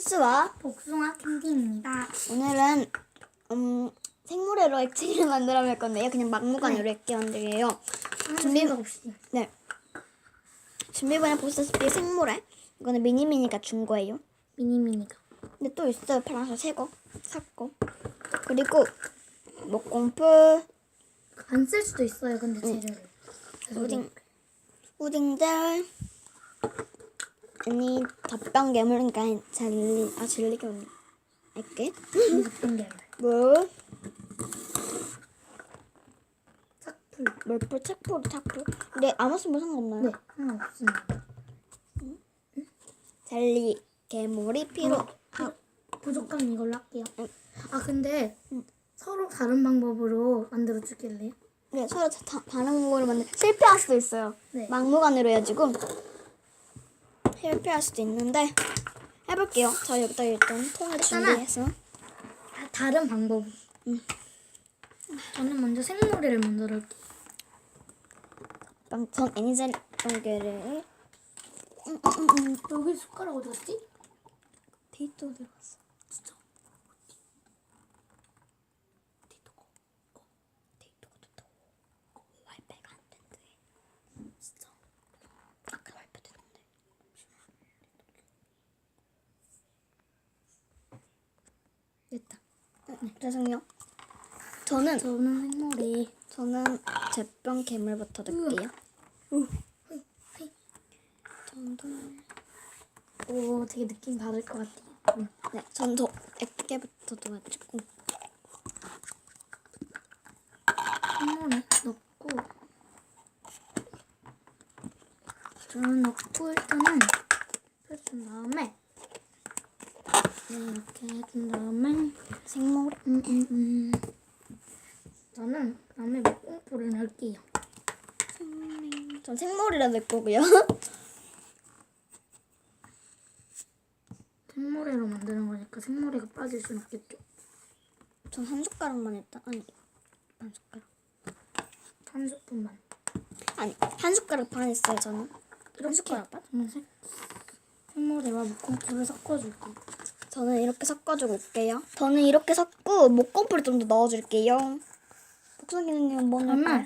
수수와 복숭아 캔디입니다. 오늘은 음, 생물회로 액체를 만들어 볼 건데요. 그냥 막무가내로 액체 만들게요. 준비- 준비 없이. 네. 준비번에 보시다시피 생물회. 이거는 미니미니가 준 거예요. 미니미니가. 근데 또 있어요. 파란색 새 거. 샀고. 그리고 목공풀, 안 쓸 수도 있어요. 근데 재료를. 우딩, 우딩젤, 아니 덮병 괴물, 그러니까 젤리, 아 젤리 괴물. 액체, 같은 게 물, 착풀. 물풀, 책풀, 착풀. 근데 아무 쓰면 상관없나요? 네, 상관없습니다. 젤리, 괴물이 필요. 아, 부족하면 이걸로 할게요. 응. 아 근데 응. 서로 다른 방법으로 만들어 주길래요? 네, 서로 다, 다, 다른 거를 만들 실패할 수도 있어요. 네. 막무가내로 해가지고 실패할 수도 있는데 해볼게요. 저 여기다 일단 통을 일단은- 준비해서 다- 다른 방법. 응. 저는 먼저 생머리를 만들어 올게요. 빵전 애니젤 연계를 여기 숟가락 어디 갔지? 데이터 어디 갔어? 진짜. 데이터가 데이터가 됐다고 와이파이가 안 된대. 진짜 아까 와이파이 되던데. 됐다. 네, 죄송해요. 저는 저는 생머리. 저는 제병 괴물부터 넣을게요. 정도. 오, 되게 느낌 다를 것 같아요. 응. 네, 전저 액계부터 넣어가지고 생머리 넣고 저는 넣고 일단은 펴준 다음에 네, 이렇게 해준 다음에 생물 음, 음, 음. 저는 다음에 목공풀을 넣을게요. 전 생물이라 넣을 거고요. 생머리로 만드는 거니까 생머리가 빠질 순 없겠죠. 전 한 숟가락만 했다. 아니 반 숟가락. 한 스푼만. 아니 한 숟가락 반 했어요. 저는 한 숟가락 반. 저는 생, 생머리와 목공풀을 섞어줄게요. 저는 이렇게 섞어주고 올게요. 저는 이렇게 섞고 목공풀을 좀더 넣어줄게요. 복숭이는 뭐 넣을까요?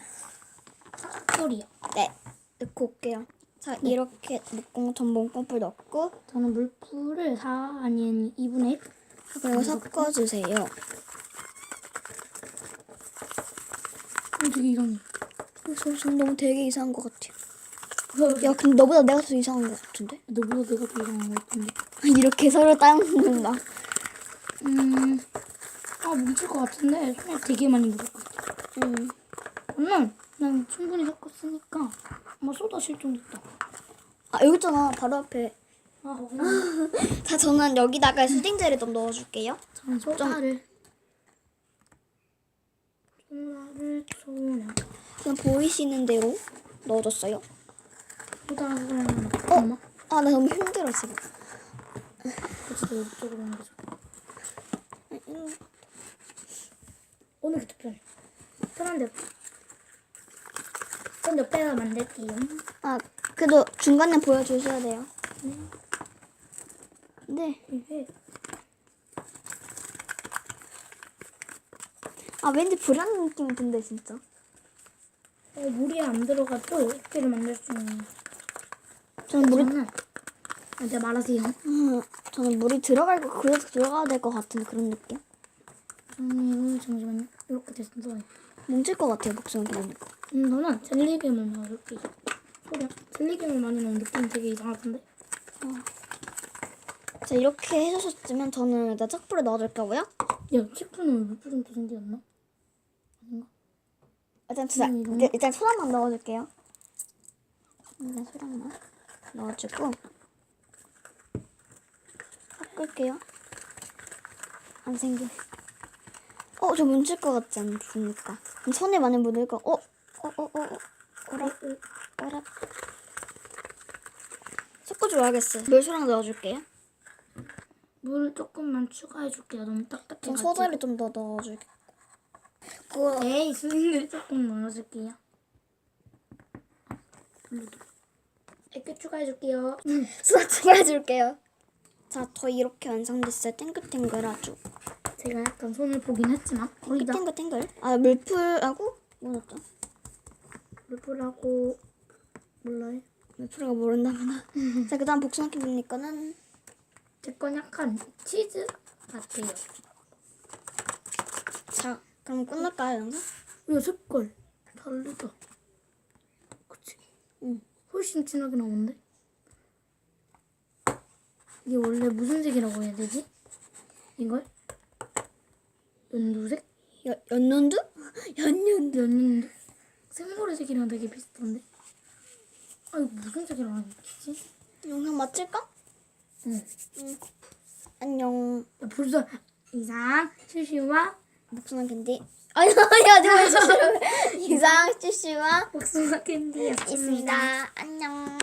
삭풀이요. 네 넣고 올게요. 자 이렇게 목공 전 목공풀 넣고 저는 물풀을 4 아니 아니 2분의 1 그리고 섞어주세요. 어, 되게 이상해. 저 지금 너무 되게 이상한 것 같아요. 야 근데 너보다 내가 더 이상한 것 같은데? 너보다 내가 더 이상한 것 같은데. 이렇게 서로 따먹는다. 음, 아 뭉칠 것 같은데 손에 되게 많이 묻을 것 같아. 음. 저는 그냥 충분히 섞었으니까 뭐 쏟아 실종됐다. 아 여기 있잖아 바로 앞에. 아, 자 저는 여기다가 수딩젤을 좀 넣어줄게요. 저는 소다를 소다를 소냐 그냥 보이시는 대로 넣어줬어요. 엄마 아나 너무 힘들어 지금. 이쪽으로. 오늘 그때 편해. 편한 대로. 전 옆에서 만들게요. 아 그래도 중간에 보여주셔야 돼요. 네. 이게 아 왠지 불안한 느낌이 든데 진짜. 어, 물이 안 들어가도 액체를 만들 수 있는. 저는 물이 아, 이제 말하세요. 음, 저는 물이 들어갈 거 그래도 들어가야 될 것 같은 그런 느낌. 저는 이거 잠시만요. 이렇게 됐어. 뭉칠 것 같아요 목소리 들으니까. 음, 너는 젤리괴물 넣어줄게. 소리야. 젤리괴물 많이 넣은 느낌 되게 이상하던데. 자 이렇게 해주셨으면 저는 일단 짝불에 넣어줄 거고요. 야, 치프는 왜 물풀 좀 생겼나? 일단 자, 음, 이거? 일단, 일단 소량만 넣어줄게요. 일단 소량만 넣어주고 섞을게요. 안 생겨. 어, 저 뭉칠 것 같지 않습니까? 손에 많이 묻을 거. 어, 어, 어, 어, 어. 오라, 오라. 섞어줘야겠어요. 물 소량 넣어줄게요. 물 조금만 추가해줄게요. 너무 전 딱딱해가지고. 소다를 좀 더 넣어줄게. 에이, 수익을 조금 넣어줄게요. 물도. 액체 추가해줄게요. 수다 추가해줄게요. 자, 저 이렇게 완성됐어요. 탱글탱글 아주. 제가 약간 손을 보긴 했지만 거의 다 탱글탱글. 아, 물풀하고 뭐 넣었죠? 물풀하고 몰라요. 물풀이가 모른다구나. 자, 그 다음 복숭아키 보니까는 제건 약간 치즈 같아요. 자, 그럼 끝날까요, 영상? 야 색깔 다르다. 그치? 응. 훨씬 진하게 나오는데? 이게 원래 무슨 색이라고 해야 되지? 이걸? 연두색? 연, 연년두? 연년두. 연인데? 생모래 색이랑 되게 비슷한데? 아 이거 무슨 색이라고 거지? 영상 마칠까? 응. 안녕. 야, 벌써 이상 실시와 복숭아 캔디. 아니, 아니, 아니, 이상 슈슈와 복숭아 캔디였습니다. 있습니다. 안녕.